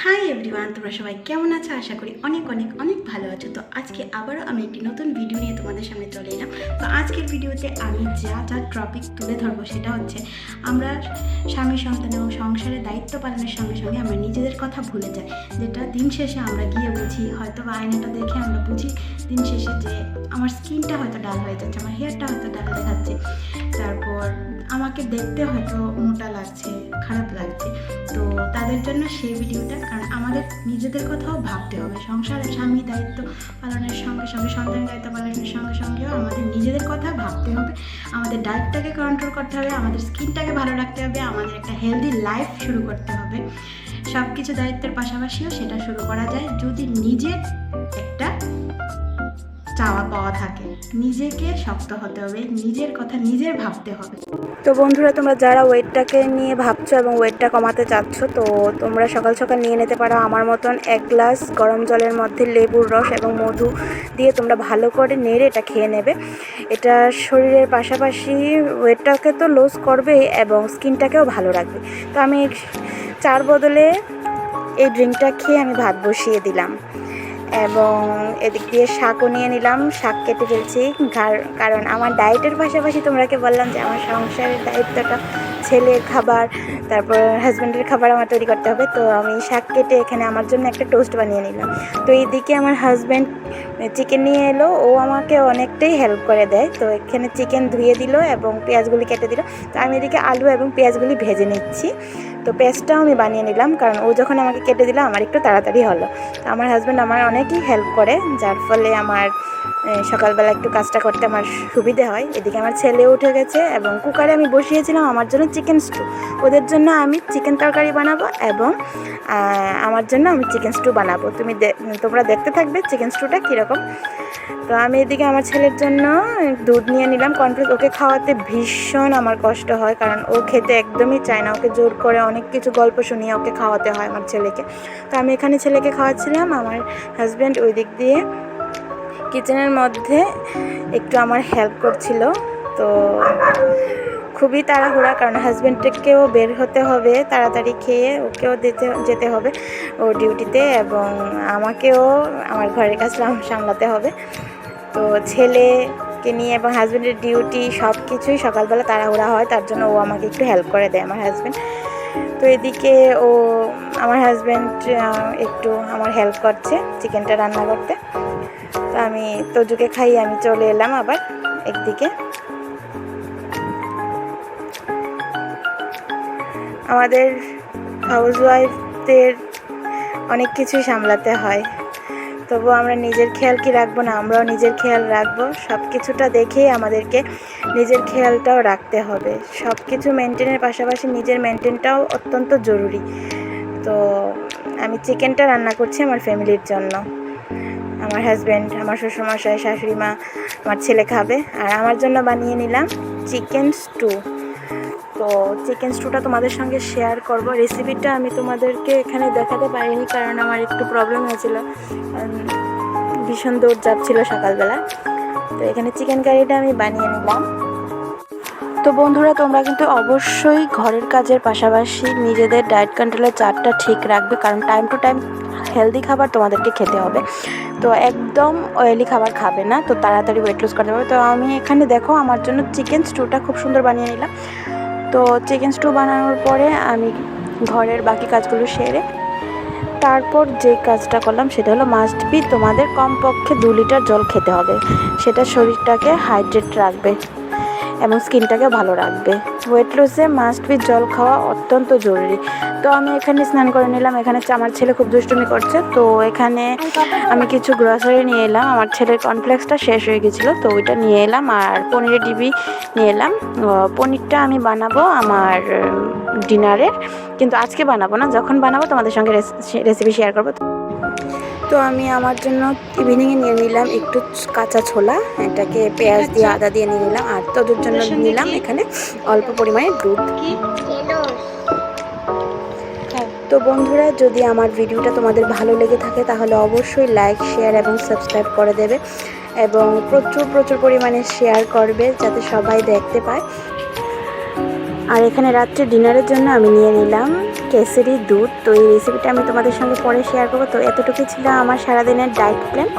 Hi everyone তোমরা সবাই কেমন আছো? আশা করি অনেক অনেক অনেক ভালো আছো। তো আজকে আবারও আমি একটি নতুন ভিডিও নিয়ে তোমাদের সামনে চলে এলাম। তো আজকের ভিডিওতে আমি যা যা টপিক তুলে ধরবো সেটা হচ্ছে, আমরা স্বামী সন্তান এবং সংসারের দায়িত্ব পালনের সঙ্গে সঙ্গে আমরা নিজেদের কথা ভুলে যাই। যেটা দিন শেষে আমরা গিয়ে বুঝি, হয়তো বা আয়নাটা দেখে আমরা বুঝি দিন শেষে যে আমার স্কিনটা হয়তো ডাল হয়ে যাচ্ছে, আমার হেয়ারটা হয়তো ডাল দেখাচ্ছে তারপর আমাকে দেখতে হয়তো মোটা লাগছে, খারাপ লাগছে। তাদের জন্য সেই ভিডিওটা, কারণ আমাদের নিজেদের কথাও ভাবতে হবে। সংসার স্বামী দায়িত্ব পালনের সঙ্গে সঙ্গে, সন্তানের দায়িত্ব পালনের সঙ্গে সঙ্গেও আমাদের নিজেদের কথা ভাবতে হবে। আমাদের ডায়েটটাকে কন্ট্রোল করতে হবে, আমাদের স্কিনটাকে ভালো রাখতে হবে, আমাদের একটা হেলদি লাইফ শুরু করতে হবে। সব কিছু দায়িত্বের পাশাপাশিও সেটা শুরু করা যায়। যদি নিজের একটা চাওয়া পাওয়া থাকে। নিজেকে শক্ত হতে হবে, নিজের কথা নিজের ভাবতে হবে। তো বন্ধুরা, তোমরা যারা ওয়েটটাকে নিয়ে ভাবছ এবং ওয়েটটা কমাতে চাচ্ছ, তো তোমরা সকাল সকাল নিয়ে নিতে পারো আমার মতন এক গ্লাস গরম জলের মধ্যে লেবুর রস এবং মধু দিয়ে তোমরা ভালো করে নেড়ে এটা খেয়ে নেবে। এটা শরীরের পাশাপাশি ওয়েটটাকে তো লস করবেই এবং স্কিনটাকেও ভালো রাখবে। তো আমি চার বদলে এই ড্রিঙ্কটা খেয়ে আমি ভাত বসিয়ে দিলাম। এবং এদিক দিয়ে শাকও নিয়ে নিলাম, শাক কেটে ফেলছি। কার- কারণ আমার ডায়েটের পাশাপাশি তোমরাকে বললাম যে আমার সংসারের দায়িত্বটা ছেলের খাবার, তারপর হাজব্যান্ডের খাবার আমার তৈরি করতে হবে। তো আমি শাক কেটে এখানে আমার জন্য একটা টোস্ট বানিয়ে নিলাম। তো এইদিকে আমার হাজব্যান্ড চিকেন নিয়ে এলো। ও আমাকে অনেকটাই হেল্প করে দেয়। তো এখানে চিকেন ধুয়ে দিল এবং পেঁয়াজগুলি কেটে দিল। তো আমি এদিকে আলু এবং পেঁয়াজগুলি ভেজে নিচ্ছি। তো পেস্টটাও আমি বানিয়ে নিলাম, কারণ ও যখন আমাকে কেটে দিল, আমার একটু তাড়াতাড়ি হলো। তো আমার হাজব্যান্ড আমার অনেকই হেল্প করে, যার ফলে আমার সকালবেলা একটু কাজটা করতে আমার সুবিধে হয়। এদিকে আমার ছেলে উঠে গেছে এবং কুকারে আমি বসিয়েছিলাম আমার জন্য চিকেন স্টু ওদের জন্য আমি চিকেন তরকারি বানাবো এবং আমার জন্য আমি চিকেন স্টু বানাবো। তুমি তোমরা দেখতে থাকবে চিকেন স্টুটা কীরকম। তো আমি এদিকে আমার ছেলের জন্য দুধ নিয়ে নিলাম। কনফ্লেক্স ওকে খাওয়াতে ভীষণ আমার কষ্ট হয়, কারণ ও খেতে একদমই চায় না। ওকে জোর করে অনেক কিছু গল্প শুনিয়ে ওকে খাওয়াতে হয় আমার ছেলেকে। তো আমি এখানে ছেলেকে খাওয়াচ্ছিলাম, আমার হাজব্যান্ড ওই দিক দিয়ে কিচেনের মধ্যে একটু আমার হেল্প করছিল। তো খুবই তাড়াহুড়া, কারণ হাজব্যান্ডকেও বের হতে হবে, তাড়াতাড়ি খেয়ে ওকেও দিতে, যেতে হবে ও ডিউটিতে এবং আমাকেও আমার ঘরের কাজ সামলাতে হবে। তো ছেলেকে নিয়ে এবং হাজব্যান্ডের ডিউটি সব কিছুই সকালবেলা তাড়াহুড়া হয়, তার জন্য ও আমাকে একটু হেল্প করে দেয় আমার হাজব্যান্ড তো এদিকে ও, আমার হাজব্যান্ড একটু আমার হেল্প করছে চিকেনটা রান্না করতে। তো আমি তজুকে খাইয়ে আমি চলে এলাম আবার একদিকে। আমাদের হাউস ওয়াইফদের অনেক কিছুই সামলাতে হয়। তবু আমরা নিজের খেয়াল কি রাখব না, আমরাও নিজের খেয়াল রাখব। সব কিছুটা দেখেই আমাদেরকে নিজের খেয়ালটাও রাখতে হবে। সব কিছু মেনটেনের পাশাপাশি নিজের মেনটেনটাও অত্যন্ত জরুরি। তো আমি চিকেনটা রান্না করছি আমার ফ্যামিলির জন্য। আমার হাজব্যান্ড আমার শ্বশুরমশাই শাশুড়ি মা আমার ছেলে খাবে। আর আমার জন্য বানিয়ে নিলাম চিকেন স্টু তো চিকেন স্টুটা তোমাদের সঙ্গে শেয়ার করব। রেসিপিটা আমি তোমাদেরকে এখানে দেখাতে পারিনি, কারণ আমার একটু প্রবলেম হয়েছিল। ভীষণ দৌড় যাচ্ছিল সকালবেলা। তো এখানে চিকেন কারিটা আমি বানিয়ে নিলাম। তো বন্ধুরা, তোমরা কিন্তু অবশ্যই ঘরের কাজের পাশাপাশি নিজেদের ডায়েট কন্ট্রোলের চার্টটা ঠিক রাখবে, কারণ টাইম টু টাইম হেলদি খাবার তোমাদেরকে খেতে হবে। তো একদম অয়েলি খাবার খাবে না, তো তাড়াতাড়ি ওয়েট লুজ করতে হবে তো আমি এখানে দেখো, আমার জন্য চিকেন স্টুটা খুব সুন্দর বানিয়ে নিলাম। তো চিকেন স্টু বানানোর পরে আমি ঘরের বাকি কাজগুলো সেরে তারপর যে কাজটা করলাম সেটা হলো মাস্ট বি তোমাদের কমপক্ষে দু লিটার জল খেতে হবে। সেটা শরীরটাকে হাইড্রেট রাখবে। এবং স্কিনটাকে ভালো রাখবে। ওয়েট লসে মাস্ট বি জল খাওয়া অত্যন্ত জরুরি। তো আমি এখানে স্নান করে নিলাম। এখানে আমার ছেলে খুব দুষ্টুমি করছে। তো এখানে আমি কিছু গ্রসারি নিয়ে এলাম। আমার ছেলের কর্নফ্লেক্সটা শেষ হয়ে গেছিল। তো ওইটা নিয়ে এলাম। আর পনিরের ডিবি নিয়ে এলাম। পনিরটা আমি বানাবো আমার ডিনারের কিন্তু আজকে বানাবো না। যখন বানাবো তোমাদের সঙ্গে রেসিপি শেয়ার করব। তো আমি আমার জন্য ইভিনিংয়ে নিয়ে নিলাম একটু কাঁচা ছোলা এটাকে পেঁয়াজ দিয়ে আদা দিয়ে নিয়ে নিলাম আর তোদের জন্য নিলাম এখানে অল্প পরিমাণে দুধ। তো বন্ধুরা যদি আমার ভিডিওটা তোমাদের ভালো লেগে থাকে তাহলে অবশ্যই লাইক শেয়ার এবং সাবস্ক্রাইব করে দেবে এবং প্রচুর প্রচুর পরিমাণে শেয়ার করবে যাতে সবাই দেখতে পায়। আর এখানে রাত্রে ডিনারের জন্য আমি নিয়ে নিলাম কেসেরি দুধ। তো এই রেসিপিটা আমি তোমাদের সঙ্গে পরে শেয়ার করব। তো এতটুকুই ছিল আমার সারাদিনের ডায়েট প্ল্যান